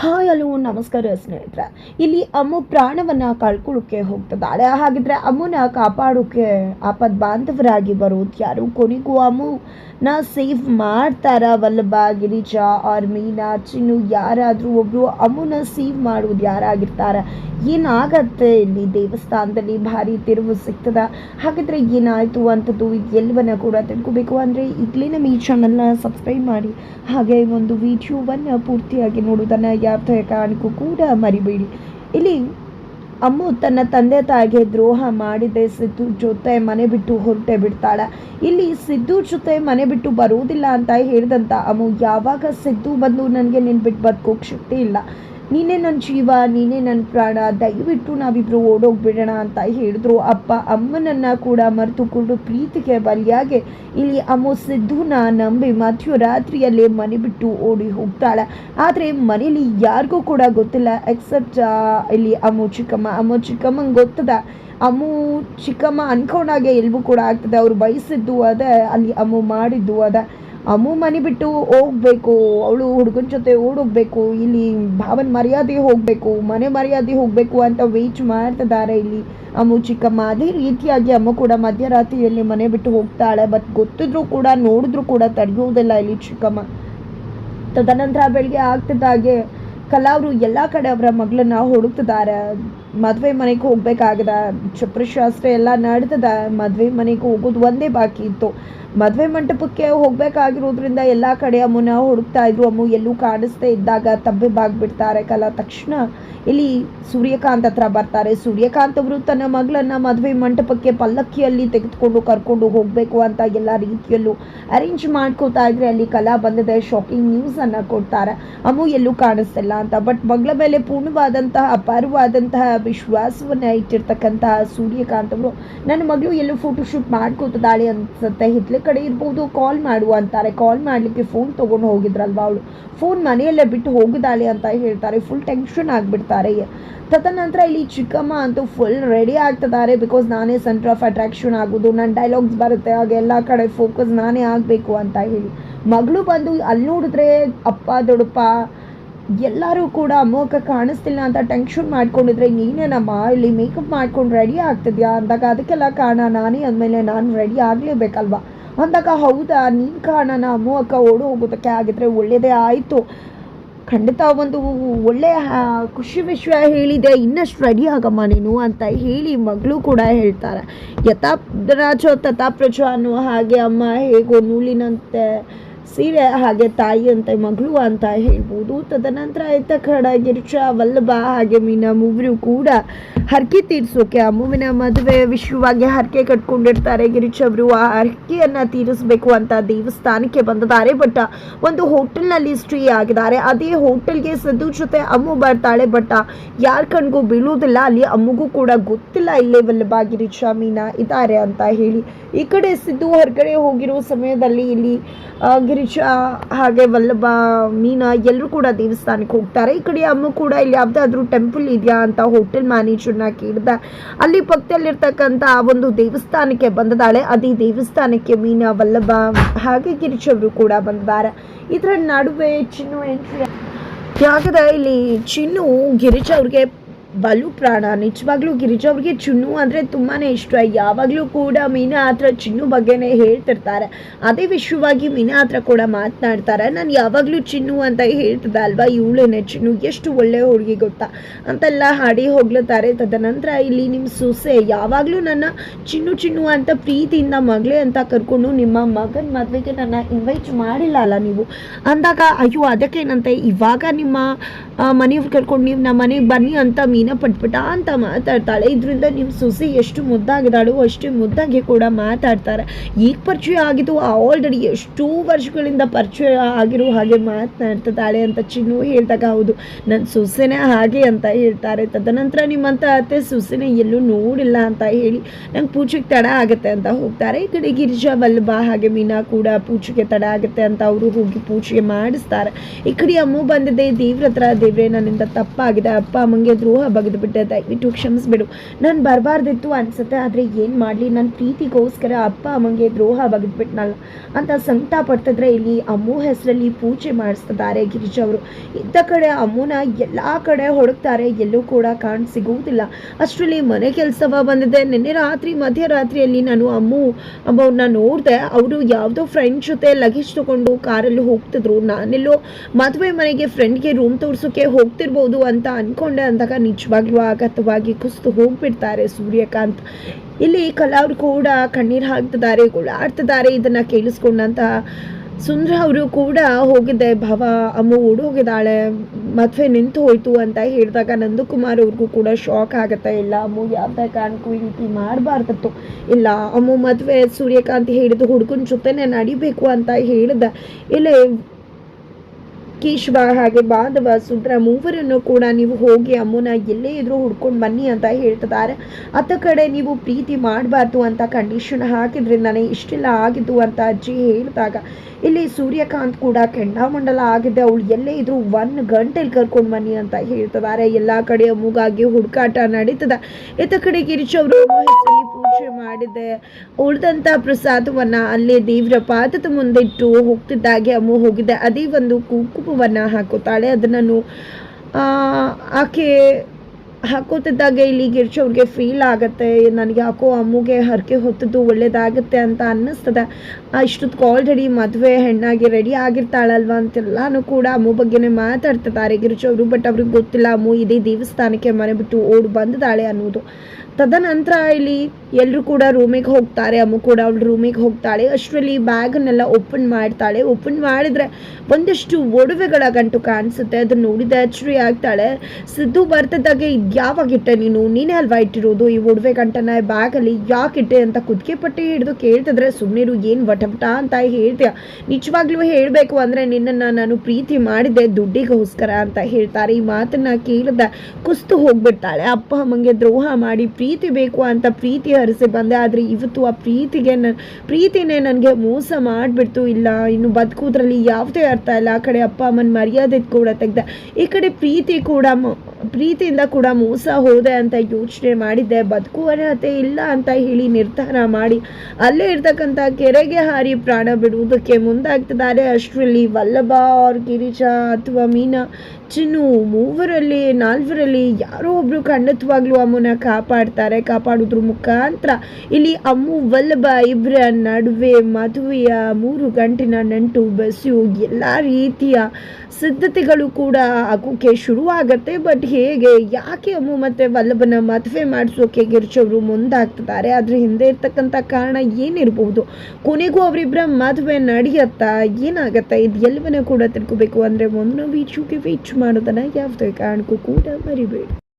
Hi hello ನಮಸ್ಕಾರ ಸ್ನೇಹಿತರೆ. ಇಲ್ಲಿ ಅಮ್ಮು ಪ್ರಾಣವನ್ನ ಕಳ್ಕೊಳ್ಳೋಕೆ ಹೋಗ್ತದಾಳೆ ಹಾಗಿದ್ರೆ ಅಮ್ಮನ ಕಾಪಾಡೋಕೆ ಆಪದ್ ಬಾಂಧವರಾಗಿ ಬರೋದು ಯಾರು? ಕೊನೆಗೂ ನ ಸೇವ್ ಮಾಡ್ತಾರ ವಲ್ಲಭ, ಗಿರಿಜಾ ಆರ್ ಮೀನಾ ಚಿನ್ನು, ಯಾರಾದರೂ ಒಬ್ರು ಅಮ್ಮನ ಸೇವ್ ಮಾಡೋದು ಯಾರಾಗಿರ್ತಾರ? ಏನಾಗತ್ತೆ ಇಲ್ಲಿ ದೇವಸ್ಥಾನದಲ್ಲಿ? ಭಾರಿ ತಿರುವು ಸಿಗ್ತದ. ಹಾಗಿದ್ರೆ ಏನಾಯ್ತು ಅಂತದ್ದು ಎಲ್ಲವನ್ನ ಕೂಡ ತಿಳ್ಕೊಬೇಕು. ಅಂದರೆ ಈಗಲೇ ನಮ್ಮ ಈ ಚಾನಲ್ನ ಸಬ್ಸ್ಕ್ರೈಬ್ ಮಾಡಿ. ಹಾಗೆ ಒಂದು ವಿಡಿಯೋವನ್ನು ಪೂರ್ತಿಯಾಗಿ ನೋಡುವುದನ್ನು ಯಾವುದೇ ಕಾರಣಕ್ಕೂ ಕೂಡ ಮರಿಬೇಡಿ. ಇಲ್ಲಿ ಅಮ್ಮು ತನ್ನ ತಂದೆ ತಾಯಿಗೆ ದ್ರೋಹ ಮಾಡಿದೆ. ಸಿದ್ದು ಜೊತೆ ಮನೆ ಬಿಟ್ಟು ಹೊರಟೆ ಬಿಡ್ತಾಳೆ. ಇಲ್ಲಿ ಸಿದ್ದು ಜೊತೆ ಮನೆ ಬಿಟ್ಟು ಬರುವುದಿಲ್ಲ ಅಂತ ಹೇಳಿದಂತ ಅಮ್ಮು, ಯಾವಾಗ ಸಿದ್ದು ಬಂದು ನನಗೆ ನಿನ್ ಬಿಟ್ಟು ಬದುಕೋಕೆ ಶಕ್ತಿ ಇಲ್ಲ. ನೀನೇ ನನ್ನ ಜೀವ, ನೀನೇ ನನ್ನ ಪ್ರಾಣ, ದಯವಿಟ್ಟು ನಾವಿಬ್ರು ಓಡೋಗ್ಬಿಡೋಣ ಅಂತ ಹೇಳಿದ್ರು. ಅಪ್ಪ ಅಮ್ಮನನ್ನು ಕೂಡ ಮರೆತುಕೊಂಡು ಪ್ರೀತಿಗೆ ಬಲಿಯಾಗಿ ಇಲ್ಲಿ ಅಮ್ಮು ಸಿದ್ಧುನ ನಂಬಿ ಮಧ್ಯರಾತ್ರಿಯಲ್ಲೇ ಮನೆ ಬಿಟ್ಟು ಓಡಿ ಹೋಗ್ತಾಳೆ. ಆದರೆ ಮನೇಲಿ ಯಾರಿಗೂ ಕೂಡ ಗೊತ್ತಿಲ್ಲ ಎಕ್ಸೆಪ್ಟ್ ಇಲ್ಲಿ ಅಮ್ಮು ಚಿಕ್ಕಮ್ಮ. ಅಮ್ಮು ಚಿಕ್ಕಮ್ಮಂಗೆ ಗೊತ್ತದ. ಅಮ್ಮು ಚಿಕ್ಕಮ್ಮ ಅನ್ಕೊಂಡಾಗೆ ಎಲ್ಲವೂ ಕೂಡ ಆಗ್ತದೆ. ಅವ್ರು ಬಯಸಿದ್ದು ಅದ, ಅಲ್ಲಿ ಅಮ್ಮು ಮಾಡಿದ್ದು ಅದ. ಅಮ್ಮು ಮನೆ ಬಿಟ್ಟು ಹೋಗ್ಬೇಕು, ಅವಳು ಹುಡುಗನ ಜೊತೆ ಓಡೋಗ್ಬೇಕು, ಇಲ್ಲಿ ಭಾವನ ಮರ್ಯಾದೆ ಹೋಗಬೇಕು, ಮನೆ ಮರ್ಯಾದೆ ಹೋಗಬೇಕು ಅಂತ ವೇಚ್ ಮಾಡ್ತಿದ್ದಾರೆ ಇಲ್ಲಿ ಅಮ್ಮು ಚಿಕ್ಕಮ್ಮ. ಅದೇ ರೀತಿಯಾಗಿ ಅಮ್ಮ ಕೂಡ ಮಧ್ಯರಾತ್ರಿಯಲ್ಲಿ ಮನೆ ಬಿಟ್ಟು ಹೋಗ್ತಾಳೆ ಬಟ್ ಗೊತ್ತಿದ್ರು ಕೂಡ, ನೋಡಿದ್ರು ಕೂಡ ತಡೆಯುವುದಿಲ್ಲ ಇಲ್ಲಿ ಚಿಕ್ಕಮ್ಮ. ತದನಂತರ ಬೆಳಿಗ್ಗೆ ಆಗ್ತಿದ್ದಾಗೆ ಕಲಾವರು ಎಲ್ಲ ಕಡೆ ಅವರ ಮಗಳನ್ನ ಹುಡುಕ್ತಿದ್ದಾರೆ. ಮದುವೆ ಮನೆಗೆ ಹೋಗ್ಬೇಕಾಗದ ಚಪ್ರಶಾಸ್ತ್ರ ಎಲ್ಲ ನಡೆದದ, ಮದುವೆ ಮನೆಗೆ ಹೋಗೋದು ಒಂದೇ ಬಾಕಿ ಇತ್ತು. ಮದುವೆ ಮಂಟಪಕ್ಕೆ ಹೋಗ್ಬೇಕಾಗಿರೋದ್ರಿಂದ ಎಲ್ಲ ಕಡೆ ಅಮ್ಮನ ಹುಡುಕ್ತಾ ಇದ್ರು, ಅಮ್ಮ ಎಲ್ಲೂ ಕಾಣಿಸ್ತಾ ಇದ್ದಾಗ ತಬ್ಬೆ ಬಾಗ್ಬಿಡ್ತಾರೆ ಕಲ ತಕ್ಷಣ ಇಲ್ಲಿ ಸೂರ್ಯಕಾಂತ್ ಹತ್ರ ಬರ್ತಾರೆ. ಸೂರ್ಯಕಾಂತ್ ಅವರು ತನ್ನ ಮಗಳನ್ನ ಮದುವೆ ಮಂಟಪಕ್ಕೆ ಪಲ್ಲಕ್ಕಿಯಲ್ಲಿ ತೆಗೆದುಕೊಂಡು ಕರ್ಕೊಂಡು ಹೋಗಬೇಕು ಅಂತ ಎಲ್ಲ ರೀತಿಯಲ್ಲೂ ಅರೇಂಜ್ ಮಾಡ್ಕೋತಾ ಇದ್ರೆ ಅಲ್ಲಿ ಕಲಾ ಬಂದಿದೆ ಶಾಕಿಂಗ್ ನ್ಯೂಸ್ ಅನ್ನ ಕೊಡ್ತಾರೆ. ಅಮ್ಮು ಎಲ್ಲೂ ಕಾಣಿಸ್ತಿಲ್ಲ ಅಂತ. ಬಟ್ ಮಗಳ ಮೇಲೆ ಪೂರ್ಣವಾದಂತಹ, ಅಪಾರವಾದಂತಹ ವಿಶ್ವಾಸವನ್ನ ಇಟ್ಟಿರ್ತಕ್ಕಂತಹ ಸೂರ್ಯಕಾಂತ್ ಅವರು ನನ್ನ ಮಗಳು ಎಲ್ಲೂ ಫೋಟೋಶೂಟ್ ಮಾಡ್ಕೋತಿದ್ದಾಳೆ ಅನ್ಸುತ್ತೆ, ಹಿತ್ಲೆ ಕಡೆ ಇರ್ಬೋದು ಕಾಲ್ ಮಾಡುವ ಅಂತಾರೆ. ಕಾಲ್ ಮಾಡಲಿಕ್ಕೆ ಫೋನ್ ತೊಗೊಂಡು ಹೋಗಿದ್ರಲ್ವಾ ಅವಳು. ಫೋನ್ ಮನೆಯಲ್ಲೇ ಬಿಟ್ಟು ಹೋಗಿದ್ದಾಳೆ ಅಂತ ಹೇಳ್ತಾರೆ. ಫುಲ್ ಟೆನ್ಷನ್ ಆಗಿಬಿಡ್ತಾರೆ. ತದನಂತರ ಇಲ್ಲಿ ಚಿಕ್ಕಮ್ಮ ಅಂತೂ ಫುಲ್ ರೆಡಿ ಆಗ್ತಿದ್ದಾರೆ ಬಿಕಾಸ್ ನಾನೇ ಸೆಂಟರ್ ಆಫ್ ಅಟ್ರಾಕ್ಷನ್ ಆಗೋದು ನನ್ನ ಡೈಲಾಗ್ಸ್ ಬರುತ್ತೆ, ಹಾಗೆ ಎಲ್ಲ ಕಡೆ ಫೋಕಸ್ ನಾನೇ ಆಗಬೇಕು ಅಂತ ಹೇಳಿ. ಮಗಳು ಬಂದು ಅಲ್ಲಿ ನೋಡಿದ್ರೆ ಅಪ್ಪ ದೊಡ್ಡಪ್ಪ ಎಲ್ಲರೂ ಕೂಡ ಮುಖ ಕಾಣಿಸ್ತಿಲ್ಲ ಅಂತ ಟೆನ್ಷನ್ ಮಾಡ್ಕೊಂಡಿದ್ರೆ ನೀನೇನಮ್ಮ ಇಲ್ಲಿ ಮೇಕಪ್ ಮಾಡ್ಕೊಂಡು ರೆಡಿ ಆಗ್ತಿದ್ಯಾ? ಅಂದಾಗ ಅದಕ್ಕೆಲ್ಲ ಕಾರಣ ನಾನೇ, ಅಂದಮೇಲೆ ನಾನು ರೆಡಿ ಆಗಲೇಬೇಕಲ್ವಾ? ಅಂದಾಗ ಹೌದಾ? ನೀನು ಕಾರಣನ ಅಕ್ಕ ಓಡು ಹೋಗೋದಕ್ಕೆ ಆಗಿದ್ರೆ ಒಳ್ಳೆಯದೇ ಆಯಿತು. ಖಂಡಿತ ಒಂದು ಒಳ್ಳೆಯ ಖುಷಿ ವಿಷಯ ಹೇಳಿದೆ, ಇನ್ನಷ್ಟು ರೆಡಿ ಆಗಮ್ಮ ನೀನು ಅಂತ ಹೇಳಿ ಮಗಳು ಕೂಡ ಹೇಳ್ತಾರೆ. ಯಥಾ ರಾಜ ತಥಾ ಪ್ರಜ ಅನ್ನುವ ಹಾಗೆ ಅಮ್ಮ ಹೇಗೋ ನೂಲಿನಂತೆ ಸೀರೆ ಹಾಗೆ ತಾಯಿ ಅಂತ ಮಗಳು ಅಂತ ಹೇಳ್ಬೋದು. ತದನಂತರ ಆಯ್ತ ಖಡ ಗಿರಿಜ ವಲ್ಲಭ ಹಾಗೆ ಮೀನಾ ಮೂವರು ಕೂಡ ಹರಕೆ ತೀರಿಸೋಕೆ ಅಮ್ಮುವಿನ ಮದುವೆ ವಿಶ್ವವಾಗಿ ಹರಕೆ ಕಟ್ಕೊಂಡಿರ್ತಾರೆ. ಗಿರೀಶ್ ಅವರು ಆ ಹರ್ಕೆಯನ್ನ ತೀರಿಸಬೇಕು ಅಂತ ದೇವಸ್ಥಾನಕ್ಕೆ ಬಂದಿದ್ದಾರೆ. ಬಟ್ ಒಂದು ಹೋಟೆಲ್ನಲ್ಲಿ ಸ್ಟ್ರೀ ಆಗಿದ್ದಾರೆ. ಅದೇ ಹೋಟೆಲ್ಗೆ ಸದ್ದು ಜೊತೆ ಅಮ್ಮು ಬರ್ತಾಳೆ. ಬಟ್ ಯಾರ ಕಣ್ಗೂ ಬೀಳುವುದಿಲ್ಲ ಅಲ್ಲಿ ಅಮ್ಮಗೂ ಕೂಡ ಗೊತ್ತಿಲ್ಲ. ಇಲ್ಲೇ ವಲ್ಲಭ ಗಿರಿಚಾ ಮೀನಾ ಇದ್ದಾರೆ ಅಂತ ಹೇಳಿ. ಈ ಕಡೆ ಸಿದ್ದು ಹೊರಗಡೆ ಹೋಗಿರೋ ಸಮಯದಲ್ಲಿ ಇಲ್ಲಿ ಆ, ಗಿರಿಜಾ ಹಾಗೆ ವಲ್ಲಭ, ಮೀನಾ ಎಲ್ಲರೂ ಕೂಡ ದೇವಸ್ಥಾನಕ್ಕೆ ಹೋಗ್ತಾರೆ. ಈ ಕಡೆ ಅಮ್ಮ ಕೂಡ ಇಲ್ಲಿ ಯಾವುದಾದ್ರೂ ಟೆಂಪಲ್ ಇದೆಯಾ ಅಂತ ಹೋಟೆಲ್ ಮ್ಯಾನೇಜರ್ನ ಕೇಳಿದ. ಅಲ್ಲಿ ಪಕ್ಕದಲ್ಲಿರ್ತಕ್ಕಂಥ ಆ ಒಂದು ದೇವಸ್ಥಾನಕ್ಕೆ ಬಂದಿದ್ದಾಳೆ ಅದೇ ದೇವಸ್ಥಾನಕ್ಕೆ ಮೀನಾ, ವಲ್ಲಭ, ಹಾಗೆ ಗಿರೀಶ್ ಕೂಡ ಬಂದಿದ್ದಾರೆ ಇದರ ನಡುವೆ ಚಿನ್ನು ಎಂಟ್ರಿ ಯಾಕಂದ್ರೆ ಇಲ್ಲಿ ಚಿನ್ನು ಗಿರೀಶ್ ಅವ್ರಿಗೆ ಬಲು ಪ್ರಾಣ. ನಿಜವಾಗ್ಲೂ ಗಿರಿಜಾ ಅವ್ರಿಗೆ ಚಿನ್ನು ಅಂದರೆ ತುಂಬಾ ಇಷ್ಟ. ಯಾವಾಗಲೂ ಕೂಡ ಮೀನಾ ಹತ್ರ ಚಿನ್ನು ಬಗ್ಗೆನೇ ಹೇಳ್ತಿರ್ತಾರೆ. ಅದೇ ವಿಷಯವಾಗಿ ಮೀನಾ ಹತ್ರ ಕೂಡ ಮಾತನಾಡ್ತಾರೆ. ನಾನು ಯಾವಾಗಲೂ ಚಿನ್ನು ಅಂತ ಹೇಳ್ತಿದ್ದೆ ಅಲ್ವಾ? ಇವಳೇನೆ ಚಿನ್ನು, ಎಷ್ಟು ಒಳ್ಳೆ ಹುಡುಗಿ ಗೊತ್ತಾ? ಅಂತೆಲ್ಲ ಹಾಡಿ ಹೋಗ್ಲತ್ತಾರೆ ತದನಂತರ ಇಲ್ಲಿ ನಿಮ್ಮ ಸೊಸೆ, ಯಾವಾಗಲೂ ನನ್ನ ಚಿನ್ನು ಚಿನ್ನು ಅಂತ ಪ್ರೀತಿಯಿಂದ ಮಗಳೇ ಅಂತ ಕರ್ಕೊಂಡು ನಿಮ್ಮ ಮಗನ ಮದುವೆಗೆ ನನ್ನ ಇನ್ವೈಟ್ ಮಾಡಿಲ್ಲ ಅಲ್ಲ ನೀವು? ಅಂದಾಗ, ಅಯ್ಯೋ, ಅದಕ್ಕೇನಂತೆ? ಇವಾಗ ನಿಮ್ಮ ಮನೆಯವ್ರು ಕರ್ಕೊಂಡು ನೀವು ನಮ್ಮ ಮನೆಗೆ ಬನ್ನಿ ಅಂತ ಮೀನಾ ಪಟ್ಪಟ ಅಂತ ಮಾತಾಡ್ತಾಳೆ. ಇದರಿಂದ ನಿಮ್ಮ ಸುಸಿ ಎಷ್ಟು ಮುದ್ದಾಗಿದ್ದಾಳು ಅಷ್ಟು ಮುದ್ದಾಗಿ ಕೂಡ ಮಾತಾಡ್ತಾರೆ. ಈಗ ಪರಿಚಯ ಆಗಿದ್ದು ಆಲ್ರೆಡಿ ಎಷ್ಟೋ ವರ್ಷಗಳಿಂದ ಪರಿಚಯ ಆಗಿರೋ ಹಾಗೆ ಮಾತನಾಡ್ತಿದ್ದಾಳೆ ಅಂತ ಚಿನ್ನು ಹೇಳ್ದಾಗ ಹೌದು. ನನ್ನ ಸೊಸೆನೇ ಹಾಗೆ ಅಂತ ಹೇಳ್ತಾರೆ. ತದನಂತರ ನಿಮ್ಮಂತ ಅತ್ತೆ ಸೊಸೆನೇ ಎಲ್ಲೂ ನೋಡಿಲ್ಲ ಅಂತ ಹೇಳಿ ನಂಗೆ ಪೂಜೆಗೆ ತಡ ಆಗುತ್ತೆ ಅಂತ ಹೋಗ್ತಾರೆ. ಈ ಕಡೆ ಗಿರಿಜಾ ವಲ್ಲಭ ಹಾಗೆ ಮೀನಾ ಕೂಡ ಪೂಜೆಗೆ ತಡ ಆಗುತ್ತೆ ಅಂತ ಅವರು ಹೋಗಿ ಪೂಜೆ ಮಾಡಿಸ್ತಾರೆ. ಈ ಕಡೆ ಅಮ್ಮ ಬಂದಿದೆ. ದೇವ್ರ ಹತ್ರ ದೇವ್ರೆ ನನ್ನಿಂದ ತಪ್ಪಾಗಿದೆ. ಅಪ್ಪ ಅಮ್ಮಂಗೆ ದ್ರೋಹ ಬಗೆದುಬಿಟ್ಟೆ, ದಯವಿಟ್ಟು ಕ್ಷಮಿಸ್ಬಿಡು. ನಾನು ಬರಬಾರ್ದಿತ್ತು ಅನಿಸುತ್ತೆ, ಆದರೆ ಏನು ಮಾಡಲಿ? ನನ್ನ ಪ್ರೀತಿಗೋಸ್ಕರ ಅಪ್ಪ ಅಮ್ಮಂಗೆ ದ್ರೋಹ ಬಗೆದುಬಿಟ್ನಲ್ಲ. ಅಂತ ಸಂಕಟ ಪಡ್ತಿದ್ರೆ ಇಲ್ಲಿ ಅಮ್ಮು ಹೆಸರಲ್ಲಿ ಪೂಜೆ ಮಾಡಿಸ್ತಿದ್ದಾರೆ ಗಿರಿಜಾ ಅವರು. ಇದ್ದ ಕಡೆ ಅಮ್ಮನ ಎಲ್ಲ ಕಡೆ ಹುಡುಕ್ತಾರೆ, ಎಲ್ಲೂ ಕೂಡ ಕಾಣ್ ಸಿಗುವುದಿಲ್ಲ. ಅಷ್ಟರಲ್ಲಿ ಮನೆ ಕೆಲಸವ ಬಂದಿದೆ. ನಿನ್ನೆ ರಾತ್ರಿ ಮಧ್ಯರಾತ್ರಿಯಲ್ಲಿ ನಾನು ಅಮ್ಮು ಅಮ್ಮವ್ರನ್ನ ನೋಡಿದೆ. ಅವರು ಯಾವುದೋ ಫ್ರೆಂಡ್ ಜೊತೆ ಲಗೇಜ್ ತಗೊಂಡು ಕಾರಲ್ಲಿ ಹೋಗ್ತಿದ್ರು. ನಾನೆಲ್ಲೋ ಮದುವೆ ಮನೆಗೆ ಫ್ರೆಂಡ್ಗೆ ರೂಮ್ ತೋರ್ಸೋಕೆ ಹೋಗ್ತಿರ್ಬೋದು ಅಂತ ಅನ್ಕೊಂಡೆ ಅಂದಾಗ ನಿಜವಾಗ್ಲೂ ಆಗತವಾಗಿ ಕುಸಿದು ಹೋಗ್ಬಿಡ್ತಾರೆ ಸೂರ್ಯಕಾಂತ್. ಇಲ್ಲಿ ಕಲಾವ್ರು ಕೂಡ ಕಣ್ಣೀರು ಹಾಕ್ತಿದ್ದಾರೆ, ಗೋಳಾಡ್ತಿದ್ದಾರೆ ಇದನ್ನ ಕೇಳಿಸ್ಕೊಂಡಂತ ಸುಂದ್ರ ಅವರು ಕೂಡ ಹೋಗಿದ್ದೆ ಭಾವ, ಅಮ್ಮ ಓಡೋಗಿದ್ದಾಳೆ, ಮದುವೆ ನಿಂತು ಹೋಯ್ತು ಅಂತ ಹೇಳಿದಾಗ ನಂದಕುಮಾರ್ ಅವ್ರಿಗೂ ಕೂಡ ಶಾಕ್ ಆಗುತ್ತೆ. ಇಲ್ಲ, ಅಮ್ಮ ಯಾವುದೇ ಕಾರಣಕ್ಕೂ ಈ ರೀತಿ ಮಾಡಬಾರ್ದಿತ್ತು. ಇಲ್ಲ, ಅಮ್ಮ ಮದುವೆ ಸೂರ್ಯಕಾಂತ್ ಹೇಳಿದ್ದು ಹುಡುಗನ ಜೊತೆನೆ ನಡಿಬೇಕು ಅಂತ ಹೇಳಿದ. ಇಲ್ಲಿ ಕೇಶವ ಹಾಗೆ ಬಾಂಧವ ಸುಂದ್ರ ಮೂವರನ್ನು ಕೂಡ ನೀವು ಹೋಗಿ ಅಮ್ಮನ ಎಲ್ಲೇ ಇದ್ರೂ ಹುಡ್ಕೊಂಡು ಬನ್ನಿ ಅಂತ ಹೇಳ್ತಿದ್ದಾರೆ. ಅತ್ತ ಕಡೆ ನೀವು ಪ್ರೀತಿ ಮಾಡಬಾರ್ದು ಅಂತ ಕಂಡೀಷನ್ ಹಾಕಿದ್ರಿಂದಾನೆ ಇಷ್ಟೆಲ್ಲ ಆಗಿದ್ದು ಅಂತ ಅಜ್ಜಿ ಹೇಳಿದಾಗ. ಇಲ್ಲಿ ಸೂರ್ಯಕಾಂತ್ ಕೂಡ ಕೆಂಡಾಮಂಡಲ ಆಗಿದೆ ಅವಳು ಎಲ್ಲೇ ಇದ್ರು ಒನ್ ಗಂಟೆಲಿ ಕರ್ಕೊಂಡು ಬನ್ನಿ ಅಂತ ಹೇಳ್ತಿದ್ದಾರೆ. ಎಲ್ಲ ಕಡೆ ಅಮ್ಮಗಾಗಿ ಹುಡುಕಾಟ ನಡೀತದ. ಇತ್ತ ಕಡೆ ಗಿರಿಜ್ ಅವರು ಮಾಡಿದೆ. ಉಳಿದಂತ ಪ್ರಸಾದವನ್ನ ಅಲ್ಲಿ ದೇವರ ಪಾದದ ಮುಂದಿಟ್ಟು ಹೋಗ್ತಿದ್ದಾಗೆ ಅಮ್ಮು ಹೋಗಿದೆ. ಅದೇ ಒಂದು ಕುಂಕುಮವನ್ನ ಹಾಕುತ್ತಾಳೆ. ಅದನ್ನು ಆಕೆ ಹಾಕೋತಿದ್ದಾಗ ಇಲ್ಲಿ ಗಿರ್ಜ್ ಅವ್ರಿಗೆ ಫೀಲ್ ಆಗುತ್ತೆ. ನನಗೆ ಯಾಕೋ ಅಮ್ಮಗೆ ಹರಕೆ ಹೊತ್ತದ್ದು ಒಳ್ಳೇದಾಗುತ್ತೆ ಅಂತ ಅನ್ನಿಸ್ತದೆ. ಇಷ್ಟೊತ್ತಿಗೆ ಆಲ್ರೆಡಿ ಮದುವೆ ಹೆಣ್ಣಾಗಿ ರೆಡಿ ಆಗಿರ್ತಾಳಲ್ವಾ ಅಂತೆಲ್ಲಾನು ಕೂಡ ಅಮ್ಮ ಬಗ್ಗೆನೇ ಮಾತಾಡ್ತಿದ್ದಾರೆ ಗಿರ್ಜ್ ಅವರು ಬಟ್ ಅವ್ರಿಗೆ ಗೊತ್ತಿಲ್ಲ, ಅಮ್ಮು ಇದೇ ದೇವಸ್ಥಾನಕ್ಕೆ ಮನೆ ಬಿಟ್ಟು ಓಡಿ ಬಂದಿದ್ದಾಳೆ ಅನ್ನೋದು. ತದನಂತರ ಇಲ್ಲಿ ಎಲ್ಲರೂ ಕೂಡ ರೂಮಿಗೆ ಹೋಗ್ತಾರೆ. ಅಮ್ಮ ಕೂಡ ಅವಳು ರೂಮಿಗೆ ಹೋಗ್ತಾಳೆ. ಅಷ್ಟರಲ್ಲಿ ಬ್ಯಾಗನ್ನೆಲ್ಲ ಓಪನ್ ಮಾಡ್ತಾಳೆ. ಓಪನ್ ಮಾಡಿದ್ರೆ ಒಂದಷ್ಟು ಒಡವೆಗಳ ಗಂಟು ಕಾಣಿಸುತ್ತೆ. ಅದನ್ನ ನೋಡಿದ ಅಚ್ಚರಿ ಆಗ್ತಾಳೆ ಸಿದ್ದು ಬರ್ತಿದ್ದಾಗೆ ಯಾವಾಗ ಇಟ್ಟೆ ನೀನು? ನೀನೇ ಅಲ್ವಾ ಇಟ್ಟಿರೋದು? ಈ ಒಡವೆ ಗಂಟನ ಬ್ಯಾಗಲ್ಲಿ ಯಾಕೆ ಇಟ್ಟೆ ಅಂತ ಕುದಿಗೆ ಪಟ್ಟಿ ಹಿಡಿದು ಕೇಳ್ತಿದ್ರೆ ಸುಮ್ಮನಿರು ಏನು ವಟಪಟ ಅಂತ ಹೇಳ್ತೀಯ? ನಿಜವಾಗ್ಲೂ ಹೇಳಬೇಕು ಅಂದರೆ ನಿನ್ನನ್ನು ನಾನು ಪ್ರೀತಿ ಮಾಡಿದ್ದೆ, ದುಡ್ಡಿಗೋಸ್ಕರ ಅಂತ ಹೇಳ್ತಾರೆ. ಈ ಮಾತನ್ನ ಕೇಳಿದ ಕುಸ್ತು ಹೋಗ್ಬಿಡ್ತಾಳೆ. ಅಪ್ಪ ಅಮ್ಮಂಗೆ ದ್ರೋಹ ಮಾಡಿ ಪ್ರೀತಿ ಬೇಕು ಅಂತ ಪ್ರೀತಿ ಹರಿಸಿ ಬಂದೆ. ಆದರೆ ಇವತ್ತು ಆ ಪ್ರೀತಿಗೆ ನನ್ನ ಪ್ರೀತಿನೇ ನನಗೆ ಮೋಸ ಮಾಡಿಬಿಡ್ತು. ಇಲ್ಲ, ಇನ್ನು ಬದುಕೋದ್ರಲ್ಲಿ ಯಾವುದೇ ಅರ್ಥ ಇಲ್ಲ. ಆ ಕಡೆ ಅಪ್ಪ ಅಮ್ಮನ ಮರ್ಯಾದೆ ಕೂಡ ತೆಗ್ದೆ. ಈ ಕಡೆ ಪ್ರೀತಿ ಕೂಡ ಪ್ರೀತಿಯಿಂದ ಕೂಡ ಮೋಸ ಹೋದೆ ಅಂತ ಯೋಚನೆ ಮಾಡಿದ್ದೆ ಬದುಕುವ ಅರ್ಹತೆ ಇಲ್ಲ ಅಂತ ಹೇಳಿ ನಿರ್ಧಾರ ಮಾಡಿ ಅಲ್ಲೇ ಇರ್ತಕ್ಕಂಥ ಕೆರೆಗೆ ಹಾರಿ ಪ್ರಾಣ ಬಿಡುವುದಕ್ಕೆ ಮುಂದಾಗ್ತಿದ್ದಾರೆ. ಅಷ್ಟರಲ್ಲಿ ವಲ್ಲಭ, ಅವ್ರ ಗಿರಿಜಾ ಅಥವಾ ಮೀನಾ, ಚಿನ್ನು ಮೂವರಲ್ಲಿ, ನಾಲ್ವರಲ್ಲಿ ಯಾರೋ ಒಬ್ರು ಖಂಡಿತವಾಗ್ಲೂ ಅಮ್ಮನ ಕಾಪಾಡ್ತಾರೆ. ಕಾಪಾಡೋದ್ರ ಮುಖಾಂತರ ಇಲ್ಲಿ ಅಮ್ಮು, ವಲ್ಲಭ ಇಬ್ಬರ ನಡುವೆ ಮದುವೆಯ ಮೂರು ಗಂಟಿನ ನಂಟು ಬೆಸೆಯು ಎಲ್ಲ ರೀತಿಯ ಸಿದ್ಧತೆಗಳು ಕೂಡ ಆಗೋಕ್ಕೆ ಶುರುವಾಗತ್ತೆ. ಬಟ್ ಹೇಗೆ, ಯಾಕೆ ಅಮ್ಮು ಮತ್ತೆ ವಲ್ಲಭನ ಮದುವೆ ಮಾಡಿಸೋಕೆ ಗಿರ್ಚವರು ಮುಂದಾಗ್ತಿದ್ದಾರೆ. ಅದ್ರ ಹಿಂದೆ ಇರ್ತಕ್ಕಂಥ ಕಾರಣ ಏನಿರಬಹುದು ಕೊನೆಗೂ ಅವರಿಬ್ಬರ ಮದುವೆ ನಡೆಯತ್ತಾ? ಏನಾಗತ್ತಾ? ಇದು ಎಲ್ಲವನ್ನ ಕೂಡ ತಿಳ್ಕೋಬೇಕು. ಅಂದರೆ ಒಂದು ಈಚುಗೆ ವೀಚ್ ಮಾಡೋದನ್ನು ಯಾವುದೇ ಕಾರಣಕ್ಕೂ ಕೂಡ ಮರಿಬೇಡಿ.